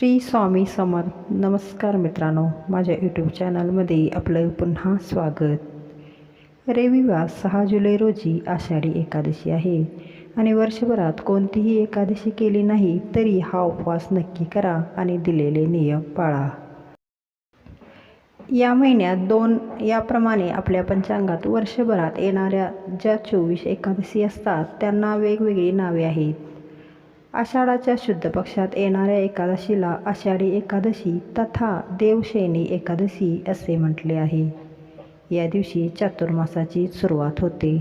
श्री स्वामी समर्थ. नमस्कार मित्रांनो माझ्या यूट्यूब चॅनलमध्ये आपलं पुन्हा स्वागत. रविवार सहा जुलै रोजी आषाढी एकादशी आहे आणि वर्षभरात कोणतीही एकादशी केली नाही तरी हा उपवास नक्की करा आणि दिलेले नियम पाळा. या महिन्यात दोन याप्रमाणे आपल्या पंचांगात वर्षभरात येणाऱ्या ज्या चोवीस एकादशी असतात त्यांना वेगवेगळी नावे आहेत. आषाढाच्या शुद्ध पक्षात येणाऱ्या एकादशीला आषाढी एकादशी तथा देवशैनी एकादशी असे म्हटले आहे. या दिवशी चातुर्मासाची सुरुवात होते.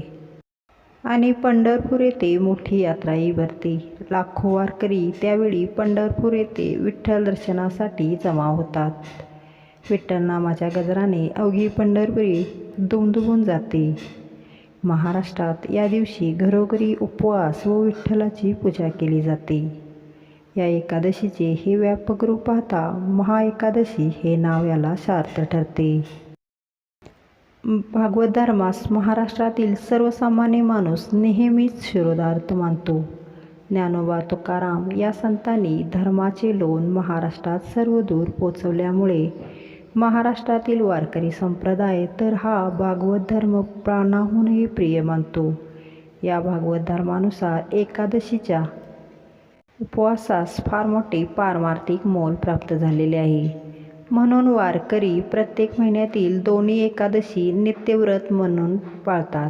आणि पंढरपूर येथे मोठी यात्राही भरते. लाखो वारकरी त्यावेळी पंढरपूर येथे विठ्ठल दर्शनासाठी जमा होतात. विठ्ठल नामाच्या गजराने अवघी पंढरपुरी दुमदुमून जाते. महाराष्ट्रात या दिवशी घरोघरी उपवास व विठ्ठलाची पूजा केली जाते. या एकादशीचे हे व्यापक रूप पाहता महाएकादशी हे नाव याला सार्थ ठरते. भागवत धर्मास महाराष्ट्रातील सर्वसामान्य माणूस नेहमीच शिरोधार्थ मानतो. ज्ञानोबा तुकाराम या संतांनी धर्माचे लोन महाराष्ट्रात सर्वदूर पोचवल्यामुळे महाराष्ट्रातील वारकरी संप्रदाय तर हा भागवत धर्म प्राणाहूनही प्रिय मानतो. या भागवत धर्मानुसार एकादशीच्या उपवासास फार मोठे पारमार्थिक मोल प्राप्त झालेले आहे. म्हणून वारकरी प्रत्येक महिन्यातील दोन्ही एकादशी नित्यव्रत म्हणून पाळतात.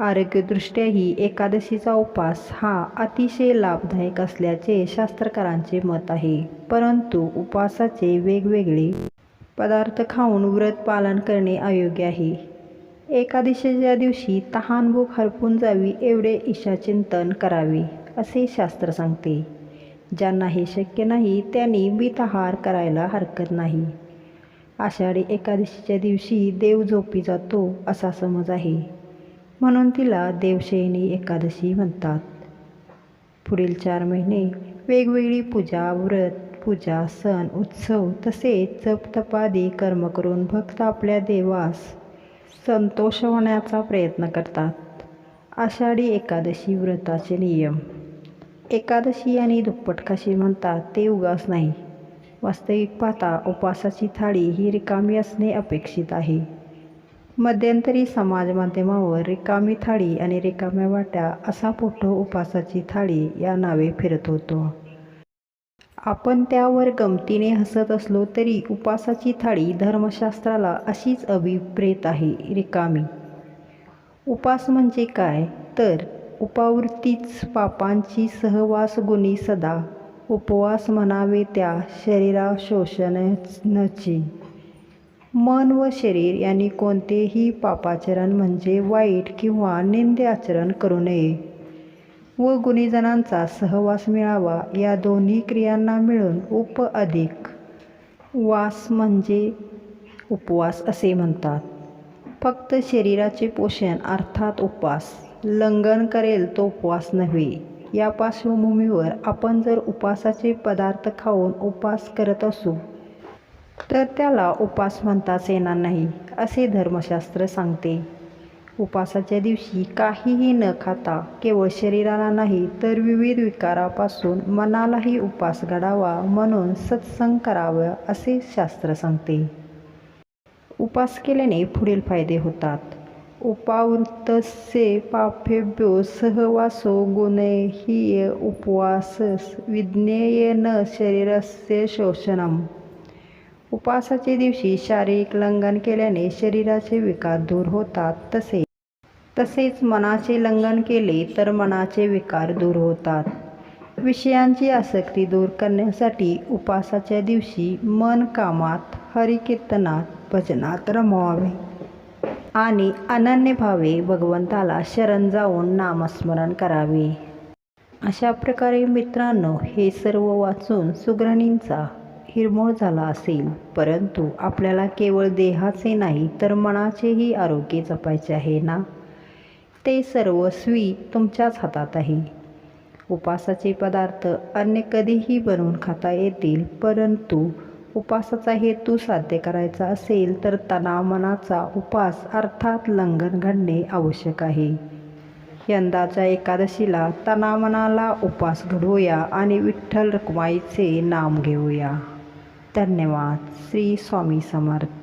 आरोग्यदृष्ट्याही एकादशीचा उपवास हा अतिशय लाभदायक असल्याचे शास्त्रकारांचे मत आहे. परंतु उपवासाचे वेगवेगळे पदार्थ खाऊन व्रत पालन करणे अयोग्य आहे. एकादशीच्या दिवशी तहान भूक हरपून जावी एवढे ईशाचिंतन करावे असे शास्त्र सांगते. ज्यांना हे शक्य नाही त्यांनी मिताहार करायला हरकत नाही. आषाढी एकादशीच्या दिवशी देव झोपी जातो असा समज आहे. म्हणून तिला देवशयनी एकादशी म्हणतात. पुढील चार महिने वेगवेगळी पूजा व्रत पूजा सण उत्सव तसेच जपतपादी कर्म करून भक्त आपल्या देवास संतोष होण्याचा प्रयत्न करतात. आषाढी एकादशी व्रताचे नियम. एकादशी आणि दुप्पट काशी म्हणतात ते उगास नाही. वास्तविक पाहता उपासाची थाळी ही रिकामी असणे अपेक्षित आहे. मध्यंतरी समाज माध्यमावर रिकामी थाळी आणि रिकाम्या वाट्या असा फोटो उपासाची थाळी या नावे फिरत होतो. आपण त्यावर गमतीने हसत असलो तरी उपासाची थाळी धर्मशास्त्राला अशीच अभिप्रेत आहे रिकामी. उपास म्हणजे काय? तर उपावृत्तीच पापांची सहवास गुणी सदा. उपवास म्हणावे त्या शरीरा शोषणची मन व शरीर यांनी कोणतेही पापाचरण म्हणजे वाईट किंवा निंद आचरण करू नये. व गुणीजनांचा सहवास मिळावा या दोन्ही क्रियांना मिळून उप अधिक. वास म्हणजे उपवास असे म्हणतात. फक्त शरीराचे पोषण अर्थात उपवास. लंघन करेल तो उपवास नव्हे. या पार्श्वभूमीवर आपण जर उपवासाचे पदार्थ खाऊन उपवास करत असू तर त्याला उपवास म्हणताच येणार नाही असे धर्मशास्त्र सांगते. उपासाच्या दिवशी काहीही न खाता केवळ शरीराला नाही तर विविध विकारापासून मनालाही उपास घडावा म्हणून सत्संग करावं असे शास्त्र सांगते. उपास केल्याने पुढील फायदे होतात. उपावृत्तसे पापेभ्यो सहवासो गुणहीय उपवास विज्ञेयन शरीरस्य शोषणम. उपवासाच्या दिवशी शारीरिक लंघन केल्याने शरीराचे विकार दूर होतात तसे तसेच मनाचे लंघन केले तर मनाचे विकार दूर होतात. विषयांची आसक्ती दूर करण्यासाठी उपासाच्या दिवशी मन कामात हरिकीर्तनात भजनात रमवावे. आणि अनन्य भावे भगवंताला शरण जाऊन नामस्मरण करावे. अशा प्रकारे मित्रांनो हे सर्व वाचून सुग्रणींचा हिरमोळ झाला असेल. परंतु आपल्याला केवळ देहाचे नाही तर मनाचेही आरोग्य जपायचे आहे ना? ते सर्वस्वी तुमच्याच हातात आहे. उपासाचे पदार्थ अन्य कधीही बनवून खाता येतील परंतु उपासाचा हेतू साध्य करायचा असेल तर तणाव मनाचा उपास अर्थात लंघन घडणे आवश्यक आहे. यंदाच्या एकादशीला तनामनाला उपवास घडवूया आणि विठ्ठल रखुमाईचे नाम घेऊया. धन्यवाद. श्री स्वामी समर्थ.